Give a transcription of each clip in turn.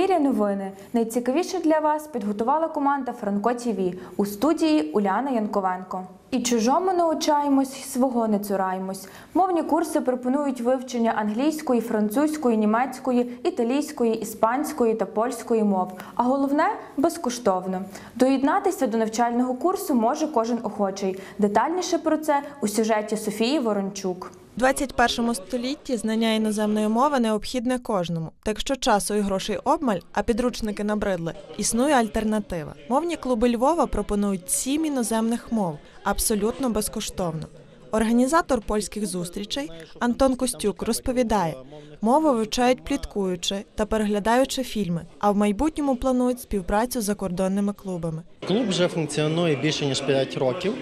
ефірі новини. Найцікавіше для вас підготувала команда Франко ТІВІ у студії Уляна Янковенко. І чужому научаємось, свого не цураємось. Мовні курси пропонують вивчення англійської, французької, німецької, італійської, іспанської та польської мов. А головне безкоштовно. Доєднатися до навчального курсу може кожен охочий. Детальніше про це у сюжеті Софії Ворончук. У 21 столітті знання іноземної мови необхідне кожному. Та якщо часу і грошей обмаль, а підручники набридли, існує альтернатива. Мовні клуби Львова пропонують сім іноземних мов абсолютно безкоштовно. Організатор польських зустрічей Антон Костюк розповідає, мову вивчають пліткуючи та переглядаючи фільми, а в майбутньому планують співпрацю з закордонними клубами. Клуб вже функціонує більше ніж 5 років.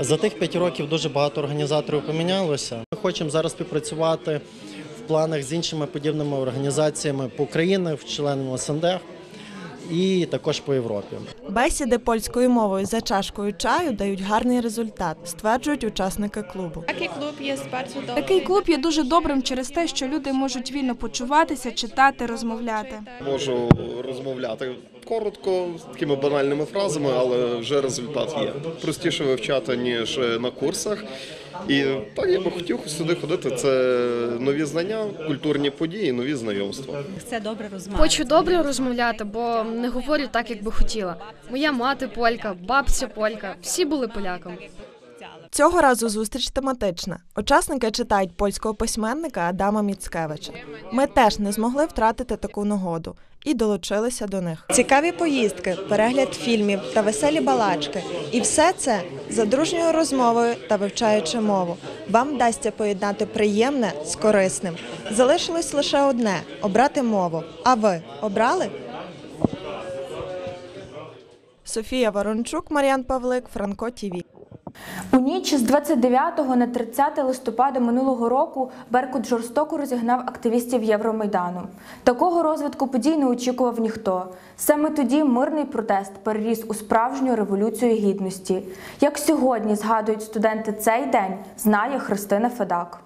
За тих 5 років дуже багато організаторів помінялося. Ми хочемо зараз співпрацювати в планах з іншими подібними організаціями по Україні, членами СНД і також по Європі. Бесіди польською мовою за чашкою чаю дають гарний результат, стверджують учасники клубу. Такий клуб є. Такий клуб є дуже добрим через те, що люди можуть вільно почуватися, читати, розмовляти. Можу розмовляти коротко, такими банальними фразами, але вже результат є. Простіше вивчати, ніж на курсах. І так я би хотів сюди ходити. Це нові знання, культурні події, нові знайомства. Це добре розмовляти. Хочу добре розмовляти, бо не говорю так, як би хотіла. Моя мати полька, бабця полька, всі були поляками. Цього разу зустріч тематична. Учасники читають польського письменника Адама Міцкевича. Ми теж не змогли втратити таку нагоду і долучилися до них. Цікаві поїздки, перегляд фільмів та веселі балачки. І все це за дружньою розмовою та вивчаючи мову. Вам вдасться поєднати приємне з корисним. Залишилось лише одне обрати мову. А ви обрали? Софія Ворончук, Мар'ян Павлик, Франко Тіві. У ніч з 29 на 30 листопада минулого року Беркут жорстоко розігнав активістів Євромайдану. Такого розвитку подій не очікував ніхто. Саме тоді мирний протест переріс у справжню революцію гідності. Як сьогодні згадують студенти цей день, знає Христина Федак.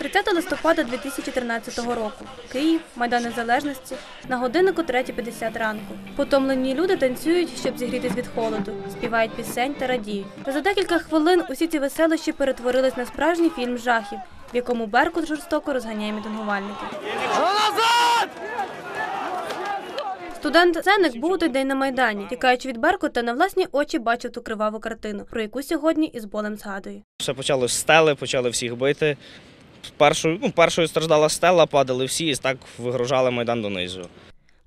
30 листопада 2013 року. Київ, Майдан Незалежності. На годиннику 3.50 ранку. Потомлені люди танцюють, щоб зігрітись від холоду, співають пісень та радіють. Та за декілька хвилин усі ці веселощі перетворились на справжній фільм жахів, в якому Беркут жорстоко розганяє мітингувальників. Студент Сеник був той день на Майдані. Тікаючи від Беркута, на власні очі бачив ту криваву картину, про яку сьогодні із болем згадує. Все почалося з стели, почали всіх бити. Першою, ну, першою страждала стела, падали всі і так вигружали майдан донизу.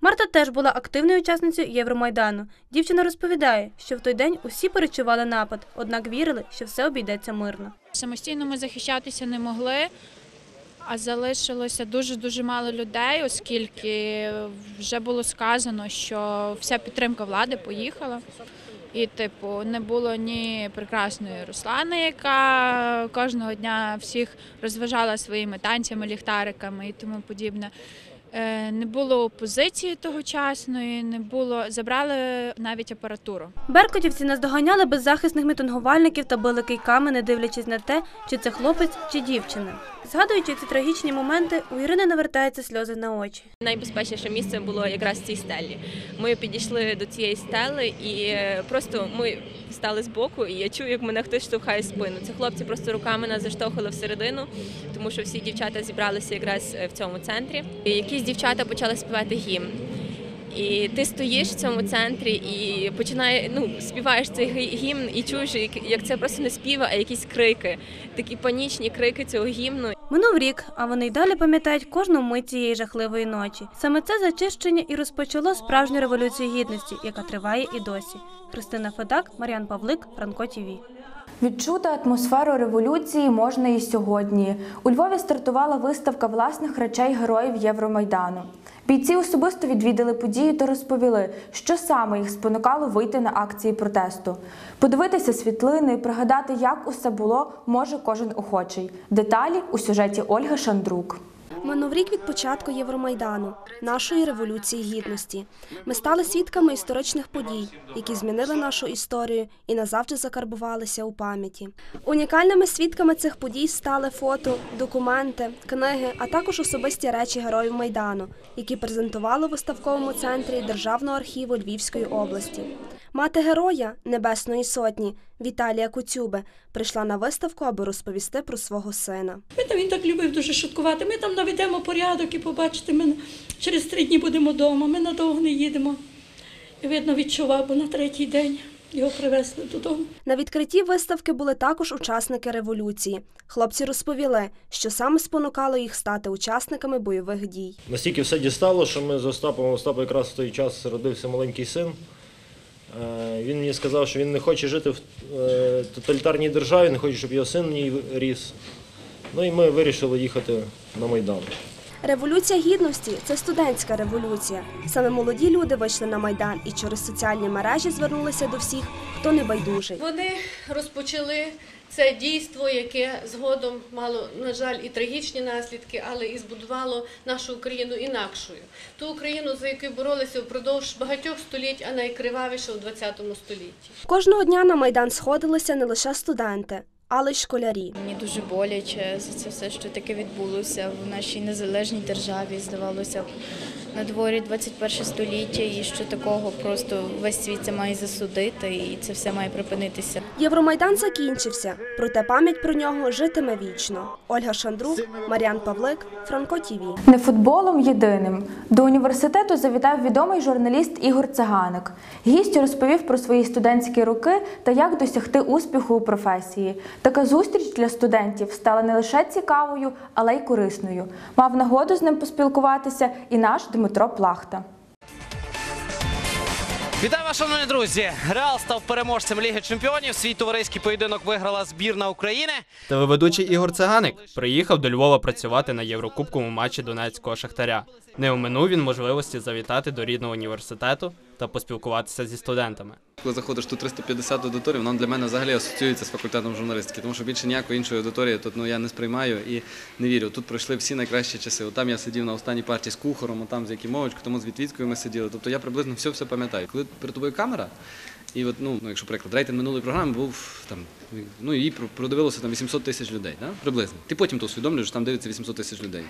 Марта теж була активною учасницею Євромайдану. Дівчина розповідає, що в той день усі перечували напад, однак вірили, що все обійдеться мирно. Самостійно ми захищатися не могли, а залишилося дуже дуже мало людей, оскільки вже було сказано, що вся підтримка влади поїхала. І, типу, не було ні прекрасної Руслани, яка кожного дня всіх розважала своїми танцями, ліхтариками і тому подібне. Е, Не було опозиції тогочасної, не було забрали навіть апаратуру. Беркутівці наздоганяли беззахисних мітингувальників та били кийками, не дивлячись на те, чи це хлопець чи дівчина. Згадуючи ці трагічні моменти, у Ірини навертаються сльози на очі. Найбезпечніше місце було якраз цій стелі. Ми підійшли до цієї стели і е, просто ми стали збоку, і я чую, як мене хтось штовхає спину. Це хлопці просто руками нас заштовхали всередину, тому що всі дівчата зібралися якраз е, в цьому центрі. І якісь дівчата почали співати гімн. І ти стоїш в цьому центрі і починає, ну, співаєш цей гімн і чуєш, як це просто не співа, а якісь крики, такі панічні крики цього гімну. Минув рік, а вони й далі пам'ятають кожну мить цієї жахливої ночі. Саме це зачищення і розпочало справжню революцію гідності, яка триває і досі. Христина Федак, Мар'ян Павлик, Франко ТІВІ. Відчути атмосферу революції можна і сьогодні. У Львові стартувала виставка власних речей героїв Євромайдану. Бійці особисто відвідали події та розповіли, що саме їх спонукало вийти на акції протесту. Подивитися світлини, пригадати, як усе було, може кожен охочий. Деталі у сюжеті Ольги Шандрук. Минув рік від початку Євромайдану, нашої революції гідності. Ми стали свідками історичних подій, які змінили нашу історію і назавжди закарбувалися у пам'яті. Унікальними свідками цих подій стали фото, документи, книги, а також особисті речі героїв Майдану, які презентували у виставковому центрі Державного архіву Львівської області. Мати героя Небесної Сотні Віталія Куцюби прийшла на виставку, аби розповісти про свого сина. Ми там він так любив дуже шуткувати. Ми там наведемо порядок і побачите, ми через три дні будемо вдома. Ми надовго не їдемо. І видно, відчував, бо на третій день його привезли додому. На відкритті виставки були також учасники революції. Хлопці розповіли, що саме спонукало їх стати учасниками бойових дій. Настільки все дістало, що ми з Остапом, у Остапа якраз в той час родився маленький син. Е, Він мені сказав, що він не хоче жити в е, тоталітарній державі, не хоче, щоб його син в ній ріс. Ну і ми вирішили їхати на Майдан. Революція гідності це студентська революція. Саме молоді люди вийшли на майдан і через соціальні мережі звернулися до всіх, хто не байдужий. Вони розпочали це дійство, яке згодом мало, на жаль, і трагічні наслідки, але і збудувало нашу Україну інакшою. Ту Україну, за яку боролися впродовж багатьох століть, а найкривавіше у ХХ столітті. Кожного дня на майдан сходилися не лише студенти, але й школярі. Мені дуже боляче за це все, що таке відбулося в нашій незалежній державі. Здавалося на дворі 21 століття, і що такого просто весь світ це має засудити, і це все має припинитися. Євромайдан закінчився, проте пам'ять про нього житиме вічно. Ольга Шандрук, Мар'ян Павлик, Франко Тіві. Не футболом єдиним. До університету завітав відомий журналіст Ігор Циганик. Гість розповів про свої студентські роки та як досягти успіху у професії. Така зустріч для студентів стала не лише цікавою, але й корисною. Мав нагоду з ним поспілкуватися і наш Дмитро Плахта. Вітаю вас, шановні друзі! Реал став переможцем Ліги Чемпіонів. Свій товариський поєдинок виграла збірна України. Телеведучий Ігор Циганик приїхав до Львова працювати на Єврокубковому матчі Донецького Шахтаря. Не оминув він можливості завітати до рідного університету та поспілкуватися зі студентами. Коли заходиш тут 350 аудиторій, воно для мене взагалі асоціюється з факультетом журналістики, тому що більше ніякої іншої аудиторії тут ну, я не сприймаю і не вірю. Тут пройшли всі найкращі часи. От там я сидів на останній партії з Кухаром, от там з Якимовичем, тому з Вітвіцькою ми сиділи. Тобто я приблизно все все пам'ятаю. Коли перед тобою камера, і от, ну, ну, якщо приклад, рейтинг минулої програми був там, ну її продивилося там 800 тисяч людей, да? приблизно. Ти потім то усвідомлюєш, там дивиться 800 тисяч людей.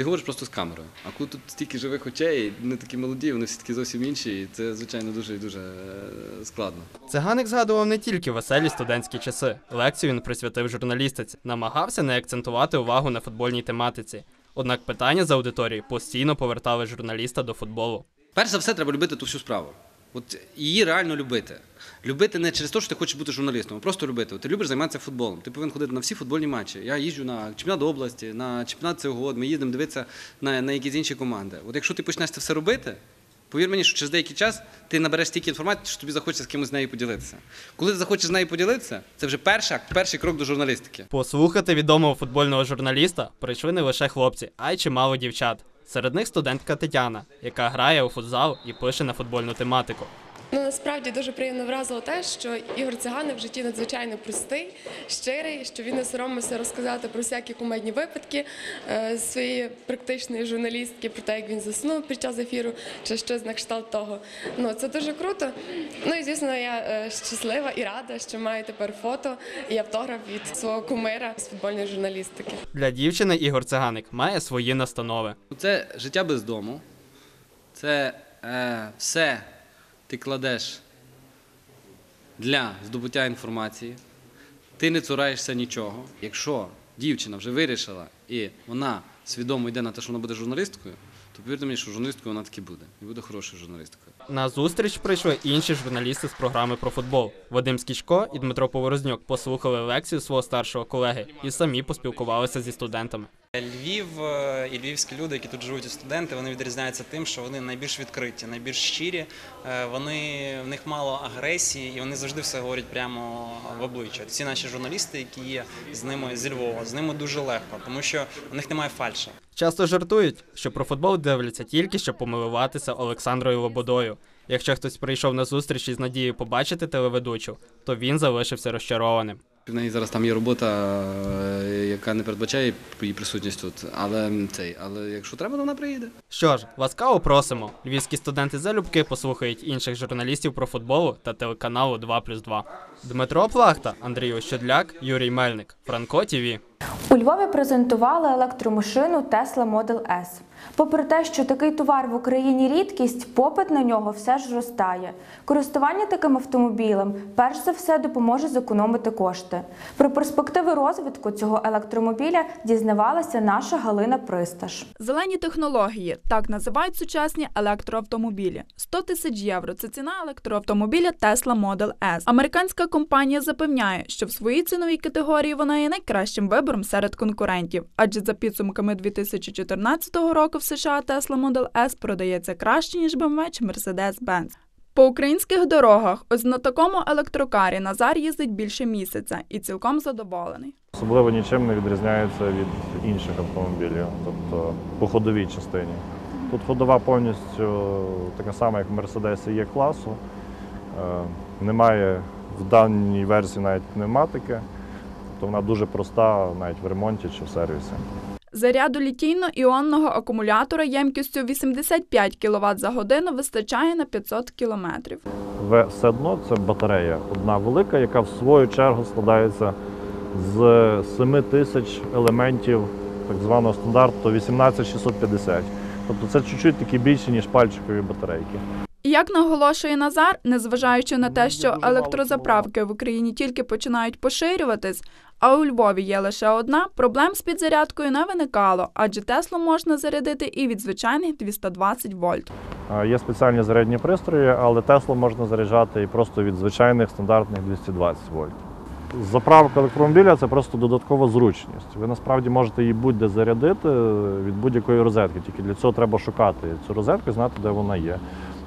Ти говориш просто з камерою. А коли тут стільки живих очей, не такі молоді, вони всі такі зовсім інші, і це, звичайно, дуже і дуже е, складно. Циганик згадував не тільки веселі студентські часи. Лекцію він присвятив журналістиці, намагався не акцентувати увагу на футбольній тематиці. Однак питання з аудиторії постійно повертали журналіста до футболу. Перш за все, треба любити ту всю справу. От її реально любити. Любити не через те, що ти хочеш бути журналістом, а просто любити. От ти любиш займатися футболом. Ти повинен ходити на всі футбольні матчі. Я їжджу на чемпіонат області, на чемпіонат цього ми їдемо дивитися на, на якісь інші команди. От якщо ти почнеш це все робити, повір мені, що через деякий час ти набереш стільки інформації, що тобі захочеться з кимось з нею поділитися. Коли ти захочеш з нею поділитися, це вже перша, перший крок до журналістики. Послухати відомого футбольного журналіста прийшли не лише хлопці, а й чимало дівчат. Серед них студентка Тетяна, яка грає у футзал і пише на футбольну тематику. Ну насправді дуже приємно вразило те, що Ігор Циганик в житті надзвичайно простий, щирий, що він не соромився розказати про всякі кумедні випадки е, своєї практичної журналістки, про те, як він заснув під час ефіру, чи щось на кшталт того. Ну це дуже круто. Ну і звісно, я е, щаслива і рада, що маю тепер фото і автограф від свого кумира з футбольної журналістики. Для дівчини Ігор Циганик має свої настанови. Це життя без дому. Це е, все ти кладеш для здобуття інформації. Ти не цураєшся нічого. Якщо дівчина вже вирішила і вона свідомо йде на те, що вона буде журналісткою, то повірте мені, що журналісткою вона таки буде. І буде хорошою журналісткою. На зустріч прийшли інші журналісти з програми про футбол. Вадим Скічко і Дмитро Поворознюк послухали лекцію свого старшого колеги і самі поспілкувалися зі студентами. Львів е, і львівські люди, які тут живуть і студенти, вони відрізняються тим, що вони найбільш відкриті, найбільш щирі. Е, Вони в них мало агресії, і вони завжди все говорять прямо в обличчя. Всі наші журналісти, які є з ними зі Львова, з ними дуже легко, тому що у них немає фальші. Часто жартують, що про футбол дивляться тільки щоб помилуватися Олександрою Лободою. Якщо хтось прийшов на зустріч із надією побачити телеведучу, то він залишився розчарованим. В неї зараз там є робота, е, яка не передбачає її присутність тут. Але цей, але якщо треба, то вона приїде. Що ж, ласкаво просимо. Львівські студенти залюбки послухають інших журналістів про футболу та телеканалу 2+,2. Дмитро Плахта, Андрій Ощадляк, Юрій Мельник, Франко ТІВІ. У Львові презентували електромашину Tesla Model S. Попри те, що такий товар в Україні рідкість, попит на нього все ж зростає. Користування таким автомобілем перш за все допоможе зекономити кошти. Про перспективи розвитку цього електромобіля дізнавалася наша Галина Присташ. Зелені технології так називають сучасні електроавтомобілі. 100 тисяч євро це ціна електроавтомобіля Tesla Model S. Американська компанія запевняє, що в своїй ціновій категорії вона є найкращим вибором серед конкурентів, адже за підсумками 2014 року в США Tesla Model S продається краще ніж BMW чи Mercedes-Benz. По українських дорогах ось на такому електрокарі Назар їздить більше місяця і цілком задоволений. Особливо нічим не відрізняється від інших автомобілів, тобто по ходовій частині. Тут ходова повністю така сама, як в Мерседесі є класу. Е, Немає в даній версії навіть пневматики, тобто вона дуже проста навіть в ремонті чи в сервісі. Заряду літійно-іонного акумулятора ємкістю 85 кВт за годину вистачає на 500 км. Все одно це батарея одна велика, яка в свою чергу складається з 7 тисяч елементів так званого стандарту 18650. Тобто це чуть-чуть такі більші, ніж пальчикові батарейки. І як наголошує Назар, незважаючи на те, що електрозаправки в Україні тільки починають поширюватись, а у Львові є лише одна, проблем з підзарядкою не виникало, адже Теслу можна зарядити і від звичайних 220 вольт. Є спеціальні зарядні пристрої, але Теслу можна заряджати і просто від звичайних стандартних 220 вольт. Заправка електромобіля це просто додаткова зручність. Ви насправді можете її будь-де зарядити від будь-якої розетки, тільки для цього треба шукати цю розетку і знати, де вона є.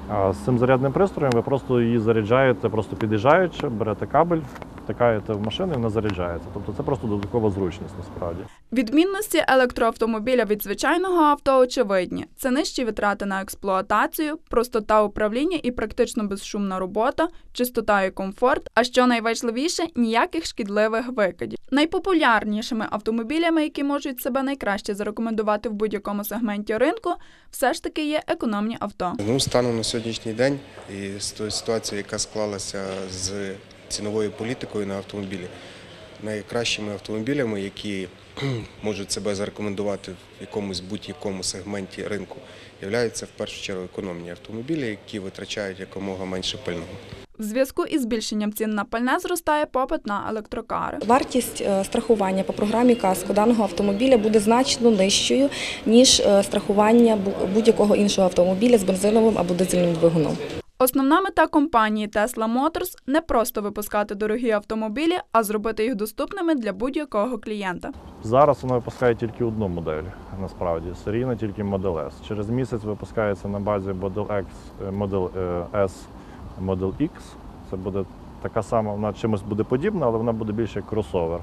А з цим зарядним пристроєм ви просто її заряджаєте, просто під'їжджаючи, берете кабель, втикаєте в машину і вона заряджається. Тобто це просто додаткова зручність насправді. Відмінності електроавтомобіля від звичайного авто очевидні: це нижчі витрати на експлуатацію, простота управління і практично безшумна робота, чистота і комфорт. А що найважливіше, ніяких шкідливих викидів. Найпопулярнішими автомобілями, які можуть себе найкраще зарекомендувати в будь-якому сегменті ринку, все ж таки є економні авто. Ну, станом на сьогоднішній день і з тою ситуацією, яка склалася з ціновою політикою на автомобілі, найкращими автомобілями, які можуть себе зарекомендувати в якомусь будь-якому сегменті ринку, являються в першу чергу економні автомобілі, які витрачають якомога менше пального. В зв'язку із збільшенням цін на пальне зростає попит на електрокари. Вартість е, страхування по програмі КАСКО даного автомобіля буде значно нижчою, ніж е, страхування будь-якого іншого автомобіля з бензиновим або дизельним двигуном. Основна мета компанії Tesla Motors не просто випускати дорогі автомобілі, а зробити їх доступними для будь-якого клієнта. Зараз вона випускає тільки одну модель, насправді серійна тільки Model S. Через місяць випускається на базі Model X, е, Model е, S, Model X. Це буде така сама, вона чимось буде подібна, але вона буде більше як кросовер.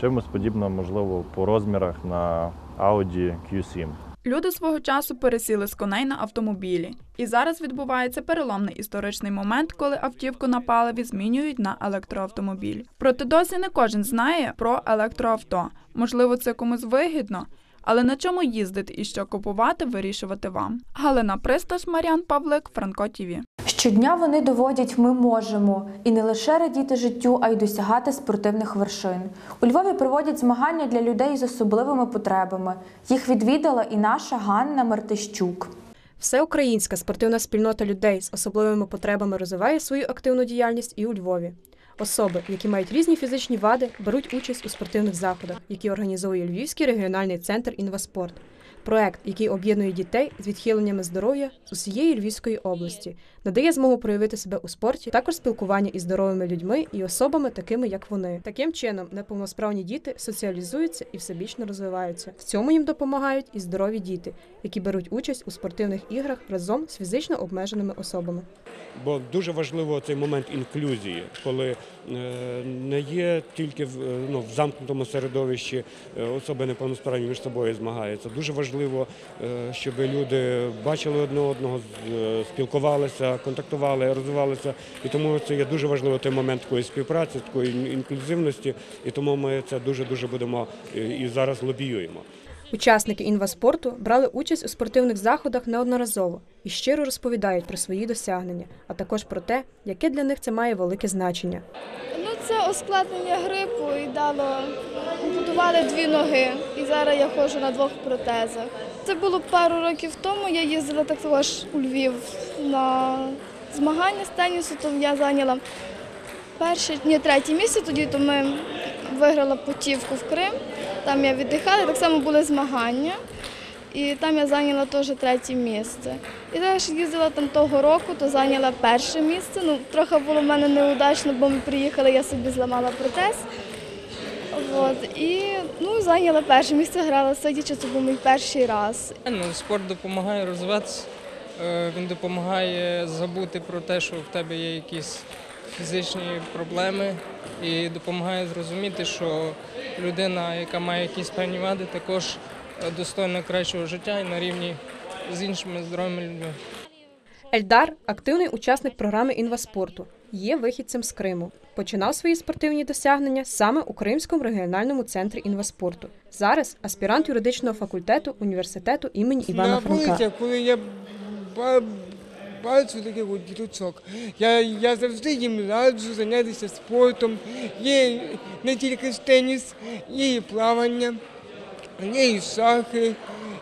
Чимось подібна, можливо, по розмірах на Audi Q7. Люди свого часу пересіли з коней на автомобілі. І зараз відбувається переломний історичний момент, коли автівку на паливі змінюють на електроавтомобіль. Проте досі не кожен знає про електроавто. Можливо, це комусь вигідно. Але на чому їздити і що купувати, вирішувати вам. Галина Присташ, Маріан Павлик, Франко ТІВІ. Щодня вони доводять ми можемо і не лише радіти життю, а й досягати спортивних вершин. У Львові проводять змагання для людей з особливими потребами. Їх відвідала і наша Ганна Мартищук. Всеукраїнська спортивна спільнота людей з особливими потребами розвиває свою активну діяльність і у Львові. Особи, які мають різні фізичні вади, беруть участь у спортивних заходах, які організовує Львівський регіональний центр Інваспорт. Проект, який об'єднує дітей з відхиленнями здоров'я з усієї Львівської області, надає змогу проявити себе у спорті, також спілкування із здоровими людьми і особами, такими як вони. Таким чином, неповносправні діти соціалізуються і всебічно розвиваються. В цьому їм допомагають і здорові діти, які беруть участь у спортивних іграх разом з фізично обмеженими особами. Бо дуже важливо цей момент інклюзії, коли е, не є тільки в, е, ну, в замкнутому середовищі е, особи неповносправні між собою змагаються. Дуже важливо, щоб люди бачили одне одного, спілкувалися, контактували, розвивалися. І тому це є дуже важливо той момент такої співпраці, такої інклюзивності. І тому ми це дуже дуже будемо е, і зараз лобіюємо. Учасники інваспорту брали участь у спортивних заходах неодноразово і щиро розповідають про свої досягнення, а також про те, яке для них це має велике значення. Це ускладнення грипу і дало будували дві ноги. І зараз я ходжу на двох протезах. Це було пару років тому. Я їздила також у Львів на змагання з тенісу, то я зайняла перше, ні, третє місце. Тоді то ми виграла путівку в Крим. Там я віддихала, так само були змагання. І там я зайняла теж третє місце. І теж їздила там того року, то зайняла перше місце. Ну, трохи було в мене неудачно, бо ми приїхали, я собі зламала протез. От, і ну, зайняла перше місце, грала сидячи, це був мій перший раз. Ну, спорт допомагає розвиватися, е, він допомагає забути про те, що в тебе є якісь фізичні проблеми, і допомагає зрозуміти, що людина, яка має якісь певні вади, також достойна кращого життя і на рівні з іншими здоровими людьми. Ельдар активний учасник програми інваспорту. Є вихідцем з Криму. Починав свої спортивні досягнення саме у Кримському регіональному центрі інваспорту. Зараз аспірант юридичного факультету університету імені Івана на Франка. коли я бачу таких от діточок, я, я завжди їм раджу зайнятися спортом. Є не тільки ж теніс, є і плавання, є і шахи,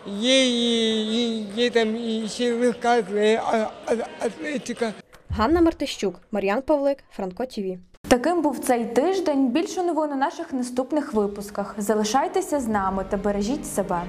є, і, і, є там і ще легка атле- а- а- атлетика. Ганна Мартищук, Мар'ян Павлик, Франко ТІВІ. Таким був цей тиждень. Більше новин у наших наступних випусках. Залишайтеся з нами та бережіть себе.